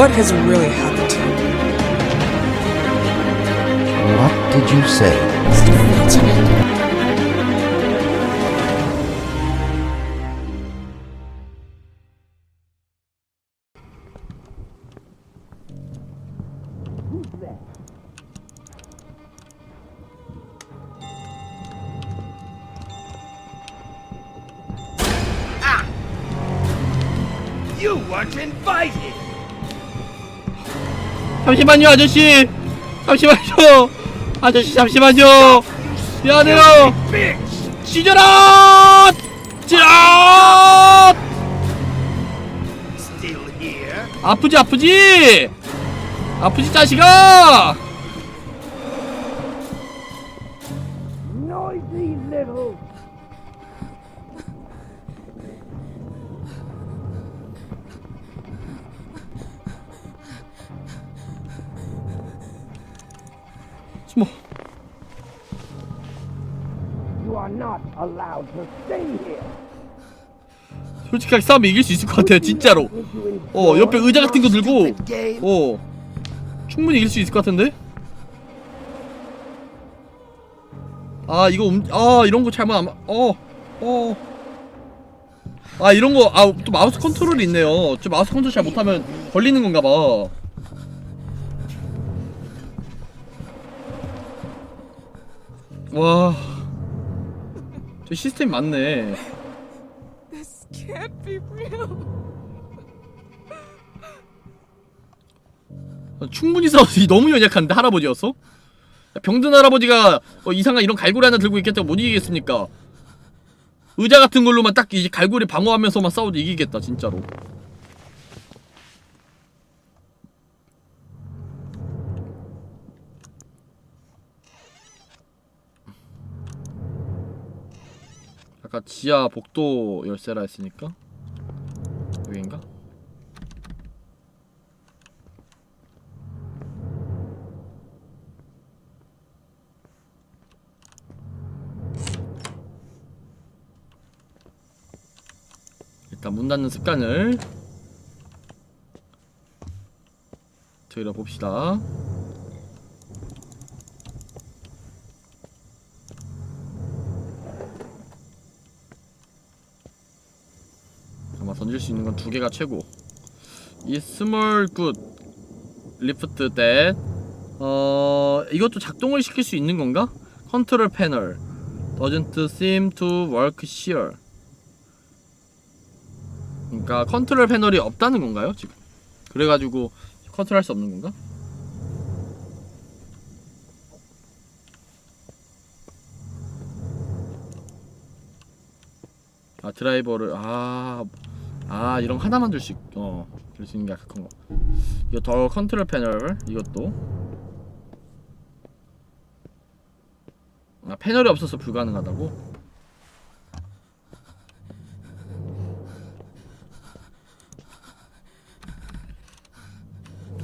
What has really happened to you? What did you say? 잠시만요 아저씨. 잠시만요. 아저씨 잠시만요. 미안해요. Still here? 아프지 아프지? 아프지 자식아 not allowed to stay here. 솔직하게 싸움 이길 수 있을 것 같아요 진짜로. 어 옆에 의자 같은 거 들고. 어 충분히 이길 수 있을 것 같은데? 아 이거 음, 아 이런 거 잘못 안어어아 이런 거 아 또 마우스 컨트롤이 있네요. 저 마우스 컨트롤 잘 못하면 걸리는 건가 봐저 와, 저 시스템 맞네. This can't be real. 어, 충분히 싸워서 너무 연약한데 할아버지였어? 병든 할아버지가 어, 이상한 이런 갈고리 하나 들고 있겠다고 못 이기겠습니까? 의자 같은 걸로만 딱 이제 갈고리 방어하면서만 싸워도 이기겠다 진짜로 아까 지하 복도 열쇠라 했으니까 여긴가? 일단 문 닫는 습관을 들여봅시다 던질 수 있는 건 두 개가 최고 이 스몰 굿 리프트 댓 어... 이것도 작동을 시킬 수 있는 건가? 컨트롤 패널 doesn't seem to work here 그러니까 컨트롤 패널이 없다는 건가요 지금? 그래가지고 컨트롤 할 수 없는 건가? 아 드라이버를 아, 아 이런 거 하나만 줄 수 있, 어, 줄 수 있는 게 그런 거. 이거 더 컨트롤 패널 이것도. 아 패널이 없어서 불가능하다고?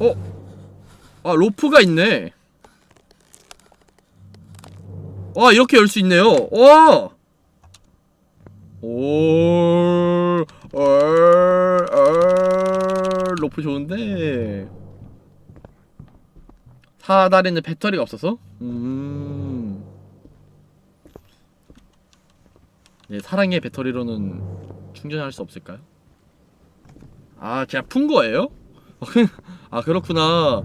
어? 아 로프가 있네. 와 이렇게 열 수 있네요. 와. 오, 얼, 얼, 로프 좋은데. 사다리는 배터리가 없어서? 음. 네, 사랑의 배터리로는 충전할 수 없을까요? 아, 그냥 푼 거예요? 아, 그렇구나.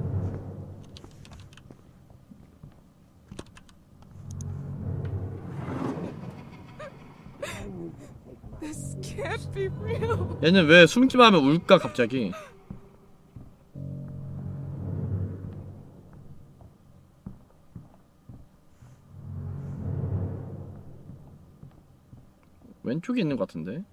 얘는 왜 숨기만 하면 울까 갑자기? 왼쪽에 있는 것 같은데?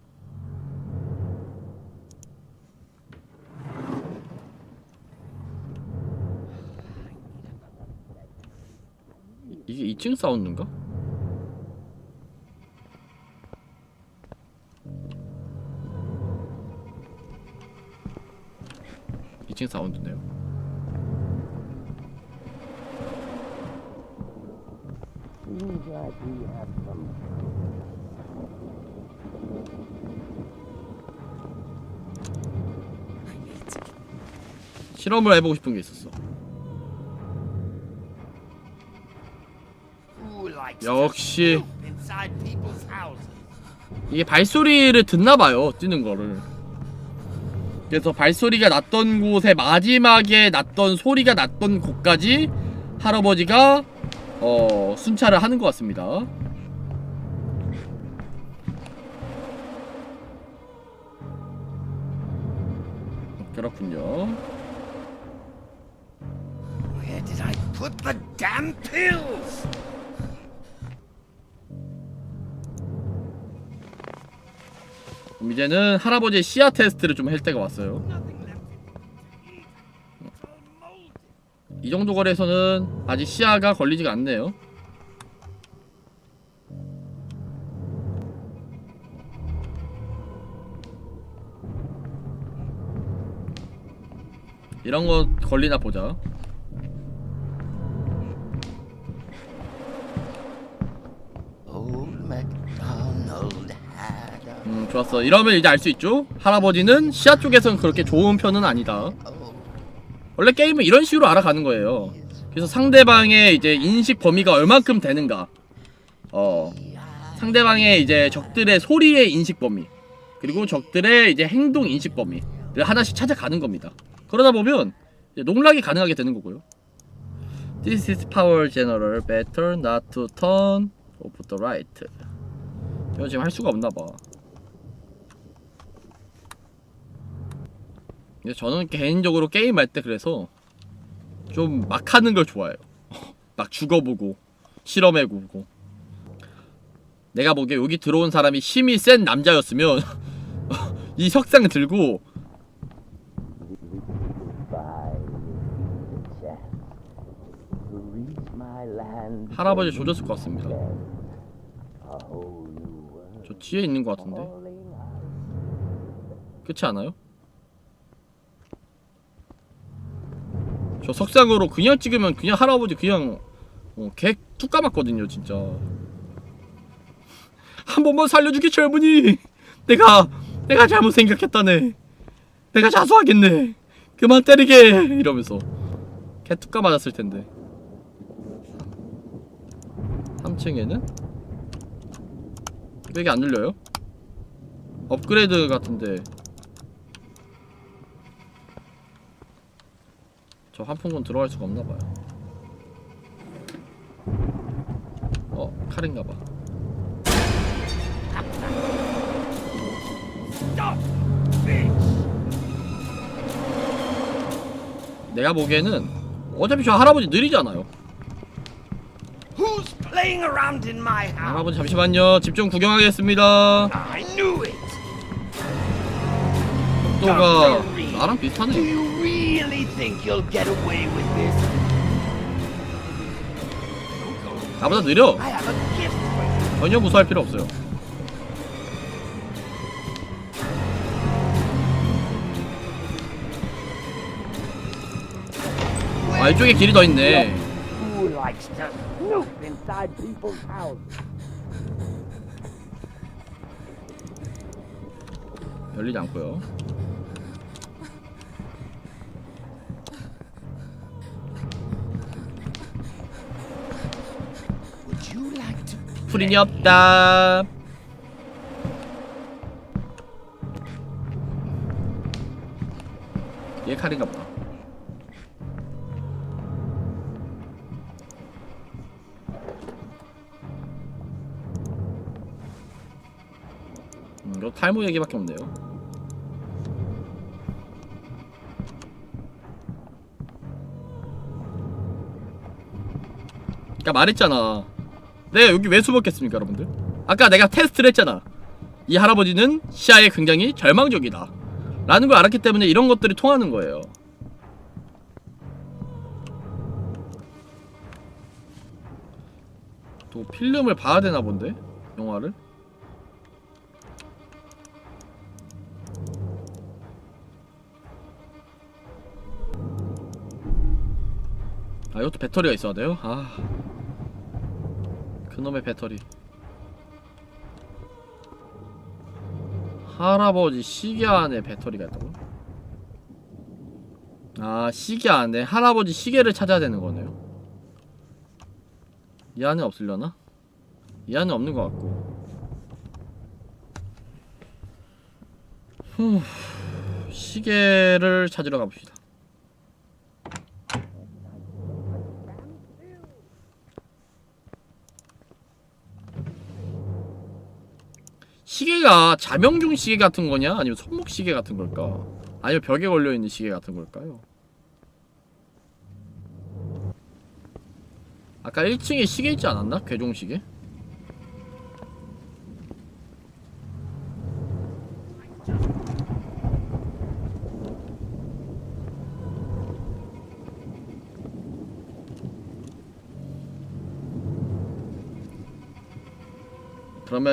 이- 이게 2층 사운드인가? 이층 사운드네요. 실험을 해보고 싶은 게 있었어. 역시? 이게 발소리를 듣나 봐요. 뛰는 거를. 그래서 발소리가 났던 곳에 마지막에 났던 소리가 났던 곳까지 할아버지가 어 순찰을 하는 것 같습니다. 그렇군요. Where did I put the damn pills? 그럼 이제는 할아버지의 시야 테스트를 좀 할 때가 왔어요. 이 정도 거리에서는 아직 시야가 걸리지가 않네요. 이런 거 걸리나 보자. 좋았어. 이러면 이제 알 수 있죠? 할아버지는 시야 쪽에서는 그렇게 좋은 편은 아니다. 원래 게임은 이런 식으로 알아가는 거예요. 그래서 상대방의 이제 인식 범위가 얼만큼 되는가. 어. 상대방의 이제 적들의 소리의 인식 범위. 그리고 적들의 이제 행동 인식 범위를 하나씩 찾아가는 겁니다. 그러다 보면 농락이 가능하게 되는 거고요. This is power general. Better not to turn off the light. 이거 지금 할 수가 없나 봐. 근데 저는 개인적으로 게임할 때 그래서 좀 막 하는 걸 좋아해요. 막 죽어보고 실험해보고. 내가 보기에 여기 들어온 사람이 힘이 센 남자였으면 이 석상 들고 할아버지 조졌을 것 같습니다. 저 뒤에 있는 것 같은데. 그렇지 않아요? 저 석상으로 그냥 찍으면 그냥 할아버지 그냥 어, 개툭 감았거든요 진짜. 한 번만 살려주기 젊은이! 내가 내가 잘못 생각했다네. 내가 자수하겠네. 그만 때리게! 이러면서 개툭 감아졌을 텐데. 3층에는? 왜 이게 안 눌려요? 업그레이드 같은데 저 환풍구는 들어갈 수가 없나 봐요. 어, 칼인가 봐. 내가 보기에는 어차피 저 할아버지 느리잖아요. 할아버지 잠시만요. 집 좀 구경하겠습니다. 속도가 나랑 비슷하네. Think you'll get away with this? 나보다 느려. I have a gift for you. 전혀 무서워할 필요 없어요. 아 이쪽에 길이 더 있네. Who likes to snoop inside people's houses? 열리지 않고요. To? 풀인이 없다. 얘 칼인가 보다. 음, 이거 탈모 얘기밖에 없네요. 그니까 말했잖아. 내가 여기 왜 숨었겠습니까, 여러분들? 아까 내가 테스트를 했잖아. 이 할아버지는 시야에 굉장히 절망적이다. 라는 걸 알았기 때문에 이런 것들이 통하는 거예요. 또 필름을 봐야 되나 본데? 영화를? 아 이것도 배터리가 있어야 돼요? 아 그놈의 배터리 할아버지 시계 안에 배터리가 있다고? 아 시계 안에 할아버지 시계를 찾아야 되는 거네요 이 안에 없으려나? 이 안에 없는 것 같고 후 시계를 찾으러 가봅시다 시계가 자명중 시계 같은 거냐? 아니면 손목 시계 같은 걸까? 아니면 벽에 걸려 있는 시계 같은 걸까요? 아까 1층에 시계 있지 않았나? 괴종 시계?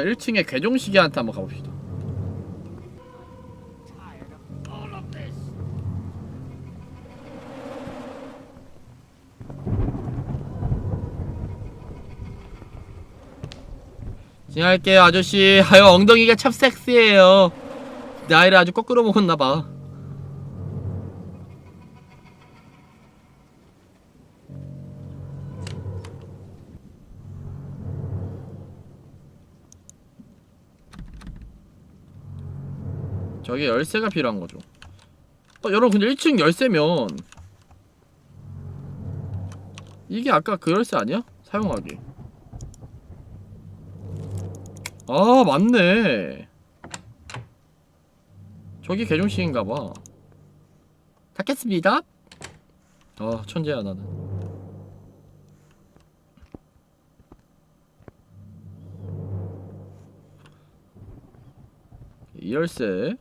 1층에 괴종 시계한테 한번 가봅시다. 진행할게요 아저씨. 아유 엉덩이가 참 섹시해요. 나이를 아주 거꾸로 먹었나봐 저게 열쇠가 필요한 거죠. 어 여러분 근데 1층 열쇠면 이게 아까 그 열쇠 아니야? 사용하기. 아 맞네. 저기 개종식인가봐. 닫겠습니다. 아 천재야 나는. 이 열쇠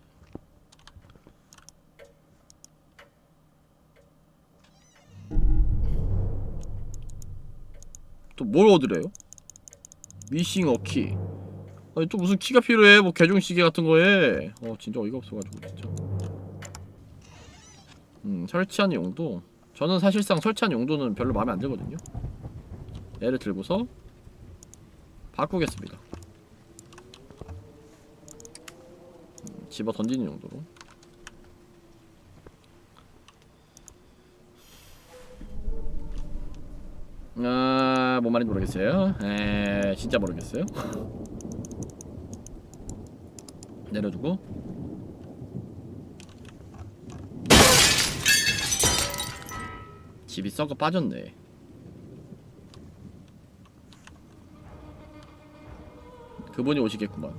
또 뭘 얻으래요? 미싱 어키. 아니 또 무슨 키가 필요해? 뭐 개종 시계 같은 거에. 어 진짜 어이가 없어가지고 진짜. 음 설치하는 용도. 저는 사실상 설치하는 용도는 별로 마음에 안 들거든요. 얘를 들고서 바꾸겠습니다. 음, 집어 던지는 용도로 뭔 말인지 모르겠어요. 에, 진짜 모르겠어요. 내려두고 집이 썩어 빠졌네 그분이 오시겠구만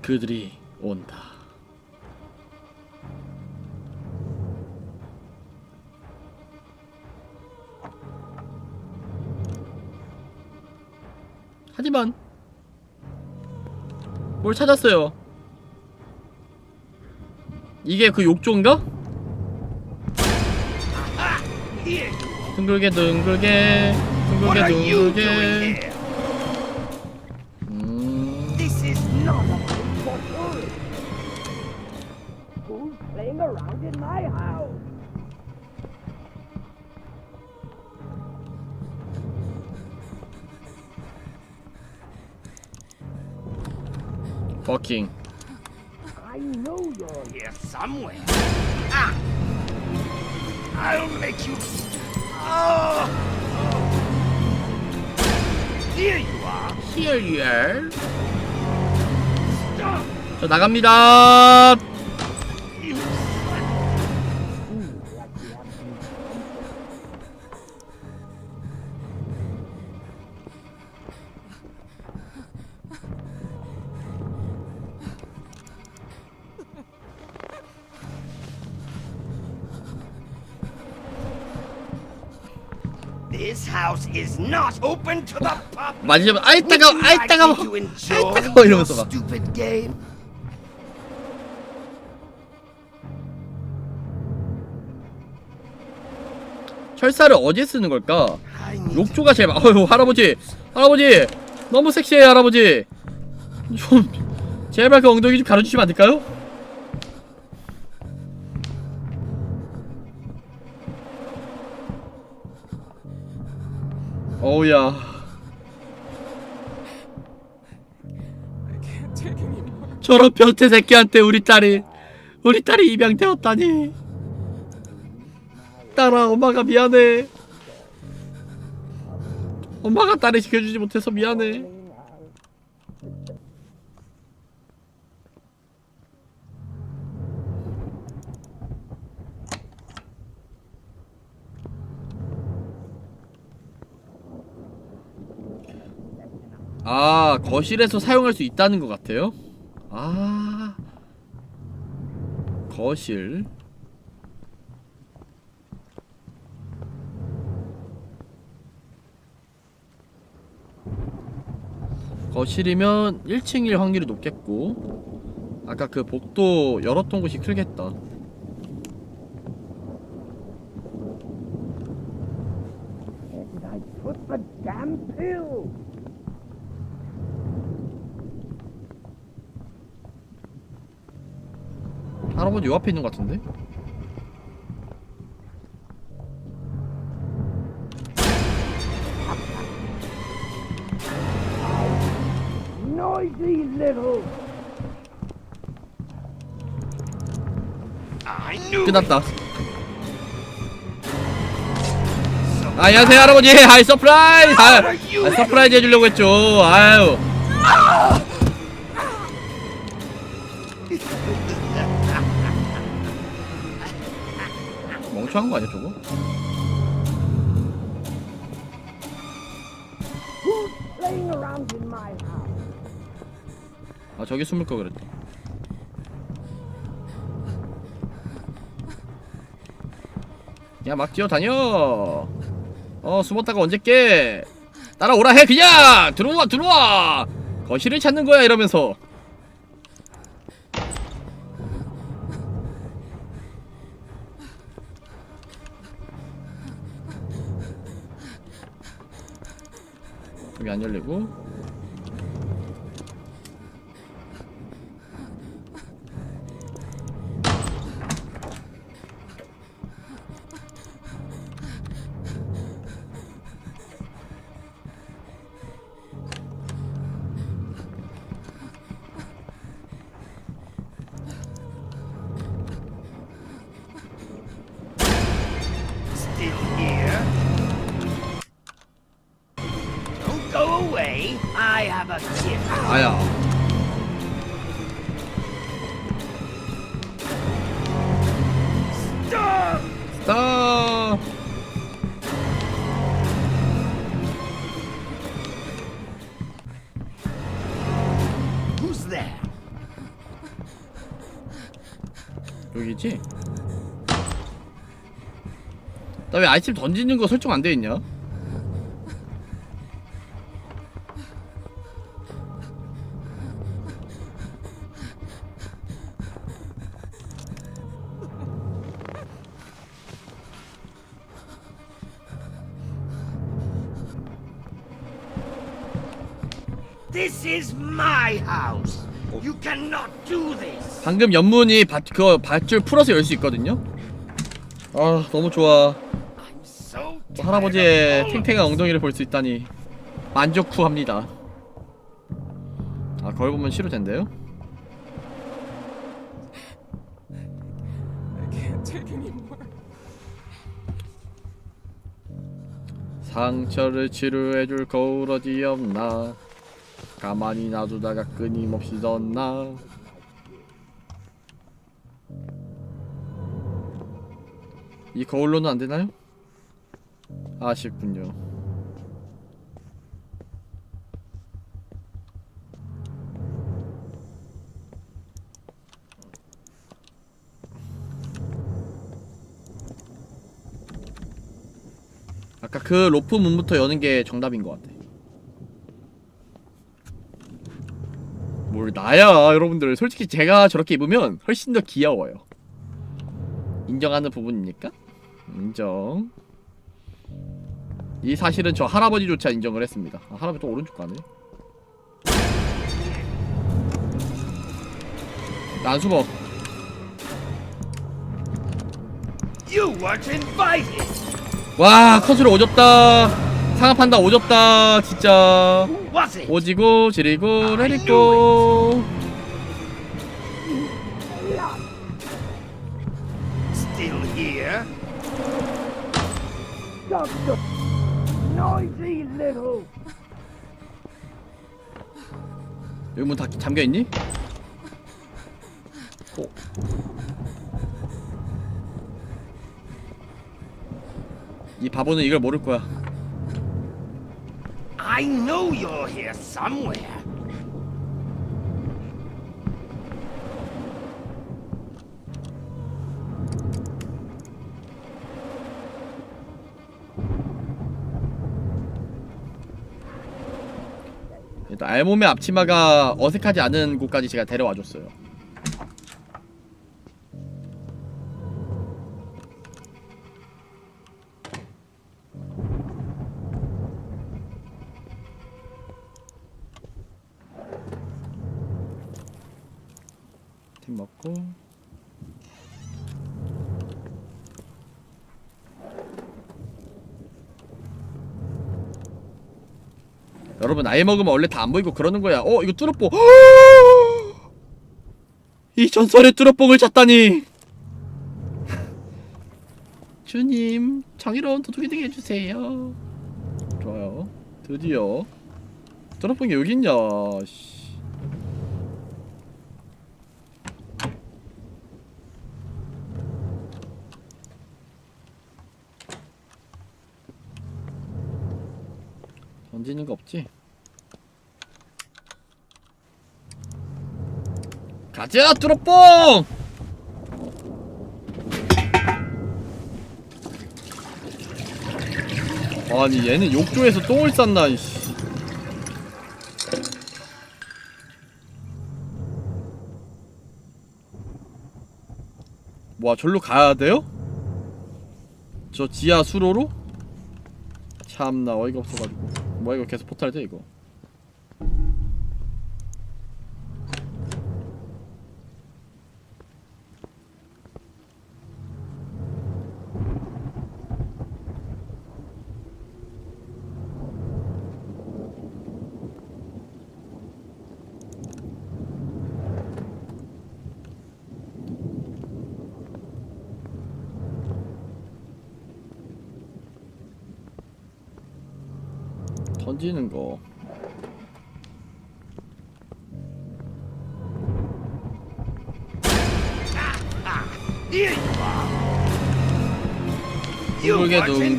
그들이 온다 뭘 찾았어요 이게 그 욕조인가? 둥글게 둥글게 둥글게 둥글게 버킹 I know you're here somewhere. Ah! I'll make you. Oh! Here you are. Here you are Stop! 저 나갑니다 This house is not open to the public. 마지막 아이 따가워 아이 따가워 아이 따가워 이러면서 막 stupid game. 철사를 어디에 쓰는 걸까? 욕조가 제일 많... 어휴 할아버지 할아버지 너무 섹시해 할아버지 좀 제발 그 엉덩이 좀 가려주시면 안 될까요? 어우야. 저런 변태 새끼한테 우리 딸이 우리 딸이 입양되었다니. 딸아 엄마가 미안해. 엄마가 딸을 지켜주지 못해서 미안해 아 거실에서 사용할 수 있다는 것 같아요? 아 거실. 거실이면 1층일 확률이 높겠고 아까 그 복도 열었던 곳이 크겠다 And I put the damn pill. 할아버지 요 앞에 있는 것 같은데? Noisy little. 끝났다. 아, 안녕하세요 할아버지. 아이 서프라이즈. 아, 아 서프라이즈 해주려고 했죠. 아유 멍청한 거 아니야 저거? 아 저기 숨을 거 그랬다 야 막 뛰어다녀! 어 숨었다가 언제 깨? 따라오라 해 그냥! 들어와 들어와! 거실을 찾는 거야 이러면서 여기 안 열리고 나 왜 아이템 던지는 거 설정 안 돼 있냐? This is my house. You cannot do this. 방금 연문이 밧, 그거 밧줄 풀어서 열 수 있거든요? 아 너무 좋아 할아버지의 all of 탱탱한 엉덩이를 볼 수 있다니 만족 후합니다 아 거울 보면 싫을 텐데요? 상처를 치료해줄 거울 어디 없나 가만히 놔두다가 끊임없이 졌나 이 거울로는 안 되나요? 아쉽군요 아까 그 로프 문부터 여는 게 정답인 것 같아. 뭘 나야 여러분들 솔직히 제가 저렇게 입으면 훨씬 더 귀여워요. 인정하는 부분입니까? 인정. 이 사실은 저 할아버지조차 인정을 했습니다. 아, 할아버지 또 오른쪽 가네. 난 숨어. 와 컷으로 오졌다. 상업한다 오졌다 진짜. 오지고 지리고 레리고. Still here. Little! 여기 문 다 잠겨 있니? 어. 이 바보는 이걸 모를 거야. I know you're here somewhere. 알몸의 앞치마가 어색하지 않은 곳까지 제가 데려와 줬어요. 나이 먹으면 원래 다 안 보이고 그러는 거야. 어 이거 뚜러뽕. 이 전설의 뚜러뽕을 찾다니. 주님 정의로운 도둑이 되게 해주세요. 좋아요. 드디어 뚜러뽕이 여기 있냐. 씨. 던지는 거 없지? 가자 뚜러뽕! 아니 얘는 욕조에서 똥을 쌌나 이씨 와 절로 가야 돼요? 저 지하 수로로? 참나 어이가 없어가지고 뭐야 이거 계속 포탈 돼 이거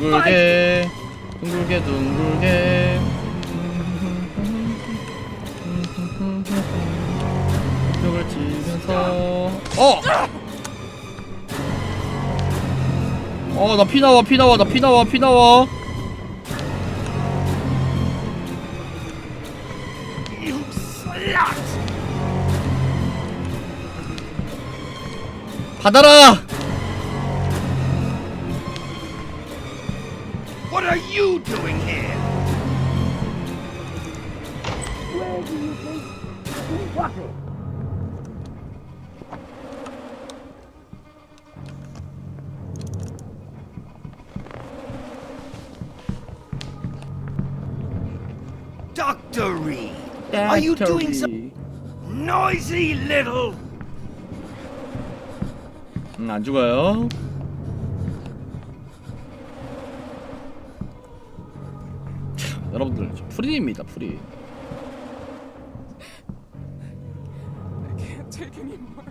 둥글게. 둥글게 둥글게 벽을 치면서 어! 어, 나 피 나와, 피 나와, 나 피 나와, 피 나와. 받아라! you doing here? Where do you think? What it? Dr. Reed, are you doing some noisy little... 음, 안 죽어요. 여러분들, 저 take anymore.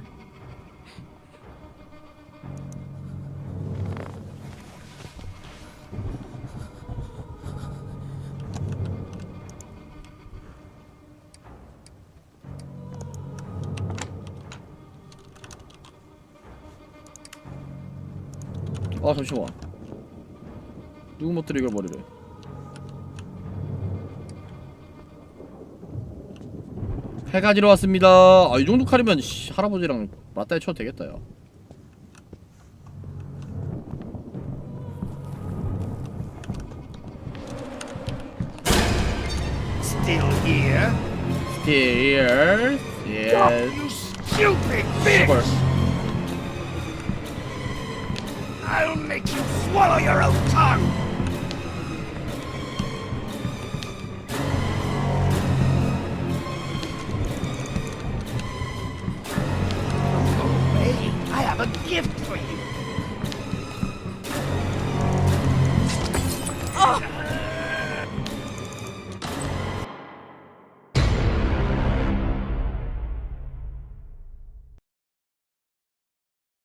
아, 잠시만. 누구 멋들이 이걸 버리래. 칼 가지러 왔습니다. 아, 이 정도 칼이면 씨, 할아버지랑 맞다이 쳐도 되겠다, 야. Still here? Here, yes. You stupid bitch! I'll make you swallow your own tongue! gift